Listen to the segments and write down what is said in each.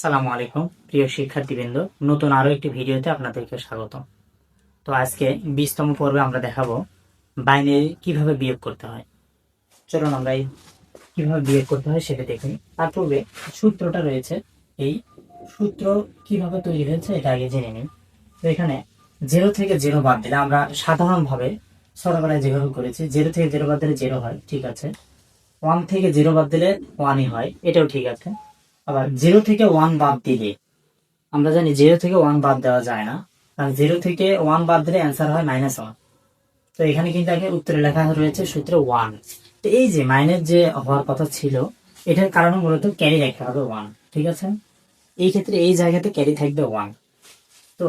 সালামু আলাইকুম, প্রিয় শিক্ষার্থীবৃন্দ। নতুন আরও একটি ভিডিওতে আপনাদেরকে স্বাগত তো আজকে বিশতম পর্বে আমরা দেখাবো বাইনারি কীভাবে বিয়োগ করতে হয়। চলুন আমরা এই কীভাবে বিয়োগ করতে হয় সেটা দেখি তার পূর্বে সূত্রটা রয়েছে, এই সূত্র কীভাবে তৈরি হয়েছে এটা আগে জেনে নিন তো এখানে জিরো থেকে জিরো বাদ দিলে আমরা সাধারণভাবে ছোটবেলায় যেভাবে করেছি, জিরো থেকে জিরো বাদ দিলে জিরো হয়, ঠিক আছে। ওয়ান থেকে জিরো বাদ দিলে ওয়ানই হয়, এটাও ঠিক আছে। আবার জিরো থেকে ওয়ান বাদ দিলে, আমরা জানি জিরো থেকে ওয়ান বাদ দেওয়া যায় না। কারণ জিরো থেকে ওয়ান বাদ দিলে অ্যান্সার হয় মাইনাস ওয়ান তো এখানে কিন্তু আগে উত্তরে লেখা রয়েছে সূত্রে ওয়ান তো এই যে মাইনাস যে হওয়ার কথা ছিল, এটার কারণ মূলত ক্যারি রাখতে হবে ওয়ান ঠিক আছে? এই ক্ষেত্রে এই জায়গাতে ক্যারি থাকবে ওয়ান তো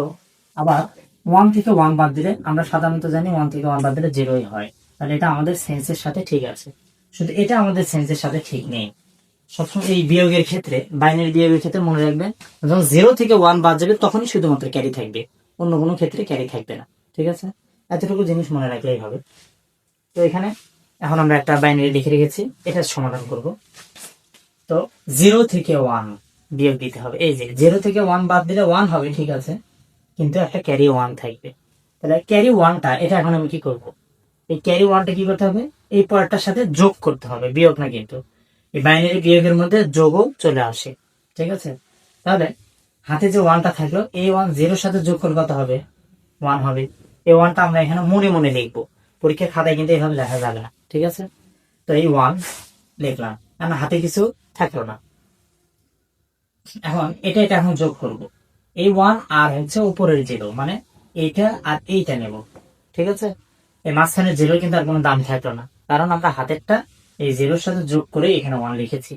আবার ওয়ান থেকে ওয়ান বাদ দিলে, আমরা সাধারণত জানি ওয়ান থেকে ওয়ান বাদ দিলে জিরোই হয়। তাহলে এটা আমাদের সেন্সের সাথে ঠিক আছে। শুধু এটা আমাদের সেন্সের সাথে ঠিক নেই। সবসময় এই বিয়োগের ক্ষেত্রে বাইনারি বিয়োগের ক্ষেত্রে মনে রাখবেন, যখন জিরো থেকে ওয়ান বাদ যাবে, তখনই শুধুমাত্র ক্যারি থাকবে। অন্য কোনো ক্ষেত্রে ক্যারি থাকবে না। ঠিক আছে? এতটুকু জিনিস মনে রাখলেই হবে। তো এখানে এখন আমরা একটা বাইনারি লিখে রেখেছি, এটার সমাধান করব। তো জিরো থেকে ওয়ান বিয়োগ দিতে হবে। এই যে জিরো থেকে ওয়ান বাদ দিলে ওয়ান হবে, ঠিক আছে? কিন্তু একটা ক্যারি ওয়ান থাকবে। তাহলে ক্যারি ওয়ানটা এটা এখন আমি কি করব? এই ক্যারি ওয়ানটা কি করতে হবে? এই পরেরটার সাথে যোগ করতে হবে, বিয়োগ না কিন্তু। এই বাইনারি বিয়োগের মধ্যে যোগও চলে আসে। ঠিক আছে? তাহলে হাতে যে ওয়ানটা থাকল, এই ওয়ান জিরোর সাথে যোগ করলে কত হবে? ওয়ান হবে। এই ওয়ানটা আমরা এখানে মনে মনে লিখব। পরীক্ষার খাতায় কিন্তু এইভাবে লেখা যাবে না। ঠিক আছে? তো এই ওয়ান লিখলাম। কারণ হাতে কিছু থাকল না। এখন এটা এটা এখন যোগ করব। এই ওয়ান আর হচ্ছে উপরের জিরো মানে এইটা আর এইটা নেব। ঠিক আছে? এই মাঝখানের জিরো কিন্তু আর কোনো দাম থাকল না। কারণ আমরা হাতেরটা এই জিরোর সাথে যোগ করে এখানে ওয়ান লিখেছি।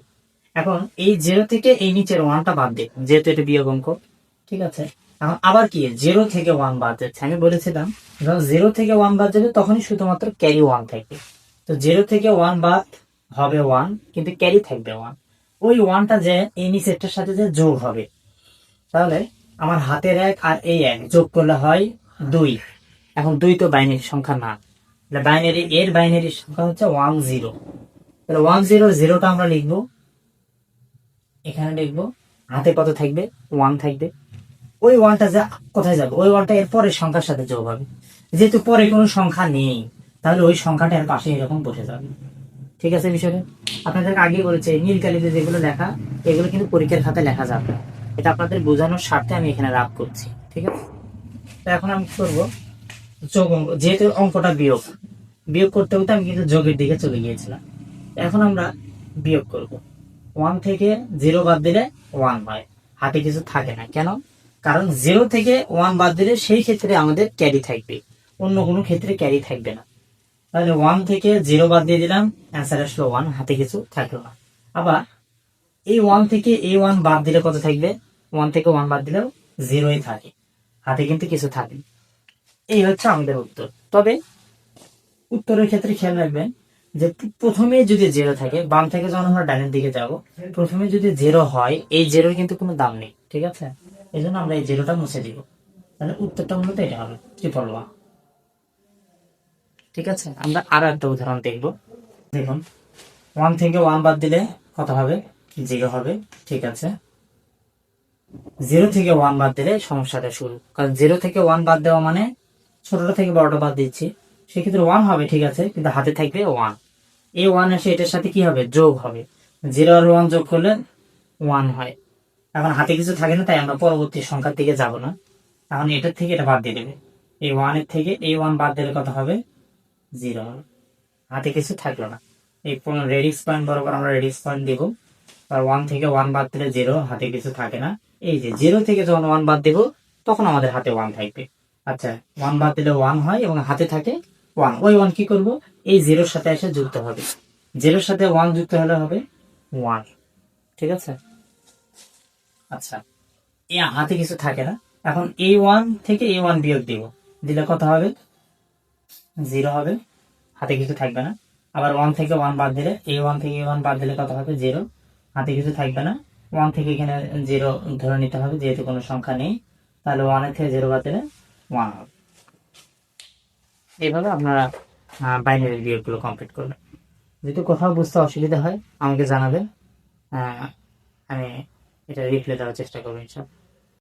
এখন এই জিরো থেকে এই নিচের ওয়ানটা বাদ দিই, যেহেতু এটা বিয়োগ অঙ্ক, ঠিক আছে? এখন আবার কি জিরো থেকে ওয়ান বাদ যাচ্ছে। আমি বলেছিলাম, যখন জিরো থেকে ওয়ান বাদ যাবে, তখনই শুধুমাত্র ক্যারি ওয়ান থাকবে। তো জিরো থেকে ওয়ান বাদ হবে ওয়ান কিন্তু ক্যারি থাকবে ওয়ান ওই ওয়ানটা যে এই নিচেরটার সাথে যে যোগ হবে। তাহলে আমার হাতের এক আর এই এক যোগ করলে হয় দুই। এখন দুই তো বাইনারি সংখ্যা না। বাইনারি এর বাইনারি সংখ্যা হচ্ছে ওয়ান জিরো তাহলে ওয়ান জিরো জিরোটা আমরা লিখব। এখানে লিখব, হাতে কত থাকবে? ওয়ান থাকবে। ওই ওয়ানটা যা, কোথায় যাবে? ওই ওয়ানটা এর পরের সংখ্যার সাথে যোগ হবে। যেহেতু পরে কোনো সংখ্যা নেই, তাহলে ওই সংখ্যাটা এর পাশে এরকম বসে যাবে। ঠিক আছে বিষয়টা আপনাদেরকে আগে বলেছে, নীল কালিতে যেগুলো লেখা, এগুলো কিন্তু পরীক্ষার খাতায় লেখা যাবে। এটা আপনাদের বোঝানোর স্বার্থে আমি এখানে রাগ করছি। ঠিক আছে? তো এখন আমি করব? যোগ অঙ্ক, যেহেতু অঙ্কটা বিয়োগ বিয়োগ করতে করতে আমি কিন্তু যোগের দিকে চলে গিয়েছিলাম। এখন আমরা বিয়োগ করব। ওয়ান থেকে জিরো বাদ দিলে ওয়ান হয়। হাতে কিছু থাকে না। কেন? কারণ জিরো থেকে ওয়ান বাদ দিলে সেই ক্ষেত্রে আমাদের ক্যারি থাকবে। অন্য কোনো ক্ষেত্রে ক্যারি থাকবে না। তাহলে ওয়ান থেকে জিরো বাদ দিয়ে দিলাম। অ্যান্সার আসলো ওয়ান হাতে কিছু থাকল না। আবার এই ওয়ান থেকে এই ওয়ান বাদ দিলে কত থাকবে? ওয়ান থেকে ওয়ান বাদ দিলেও জিরোই থাকে। হাতে কিন্তু কিছু থাকে এই হচ্ছে আমাদের উত্তর। তবে উত্তরের ক্ষেত্রে খেয়াল রাখবেন যে প্র- প্রথমে যদি জেরো থাকে, বাম থেকে যখন আমরা ডানের দিকে যাব, প্রথমে যদি জেরো হয়, এই জিরোর কিন্তু কোনো দাম নেই, ঠিক আছে? এই জন্য আমরা এই জিরোটা মুছে দিব। তাহলে উত্তরটা মূলত এটা হবে ট্রিপল ওয়ান ঠিক আছে? আমরা আরও একটা উদাহরণ দেখব। দেখুন ওয়ান থেকে ওয়ান বাদ দিলে কত হবে? জিরো হবে, ঠিক আছে? জিরো থেকে ওয়ান বাদ দিলে সমস্যাটা শুরু। কারণ জিরো থেকে ওয়ান বাদ দেওয়া মানে ছোটটা থেকে বড়টা বাদ দিচ্ছি। সেক্ষেত্রে ওয়ান হবে, ঠিক আছে? কিন্তু হাতে থাকবে ওয়ান এই ওয়ান এসে এটার সাথে কি হবে? যোগ হবে। জিরো আর ওয়ান যোগ করলে ওয়ান হয়। এখন হাতে কিছু থাকে না, তাই আমরা পরবর্তী সংখ্যার দিকে যাব না। এখন এটার থেকে এটা বাদ দিয়ে দেবে। এই ওয়ানের থেকে এই ওয়ান বাদ দিলে কত হবে? জিরো হাতে কিছু থাকল না। এই রেডিক্স পয়েন্ট বরাবর আমরা রেডিক্স পয়েন্ট দিব। আর ওয়ান থেকে ওয়ান বাদ দিলে জিরো হাতে কিছু থাকে না। এই যে জিরো থেকে যখন ওয়ান বাদ দেব, তখন আমাদের হাতে ওয়ান থাকবে। আচ্ছা ওয়ান বাদ দিলে ওয়ান হয় এবং হাতে থাকে ওয়ান। ওই ওয়ান কি করব? এই জিরোর সাথে এসে যুক্ত হবে। জিরোর সাথে ওয়ান যুক্ত হলে হবে ওয়ান। ঠিক আছে? আচ্ছা। এ হাতে কিছু থাকে না। এখন এ ওয়ান থেকে এ ওয়ান বিয়োগ দিব। দিলে কত হবে? জিরো হবে। হাতে কিছু থাকবে না। আবার ওয়ান থেকে ওয়ান বাদ দিলে এ ওয়ান থেকে ওয়ান বাদ দিলে কত হবে? জিরো। হাতে কিছু থাকবে না। ওয়ান থেকে এখানে জিরো ধরে নিতে হবে যেহেতু কোনো সংখ্যা নেই। তাহলে ওয়ানের থেকে জিরো বাদ দিলে ওয়ান হবে। এইভাবে আপনারা বাইনারি বিয়োগগুলো কমপ্লিট করবেন। যদি কোথাও বুঝতে অসুবিধা হয়, আমাকে জানাবেন। আমি এটা রিপ্লে দেওয়ার চেষ্টা করব ইনশাল্লাহ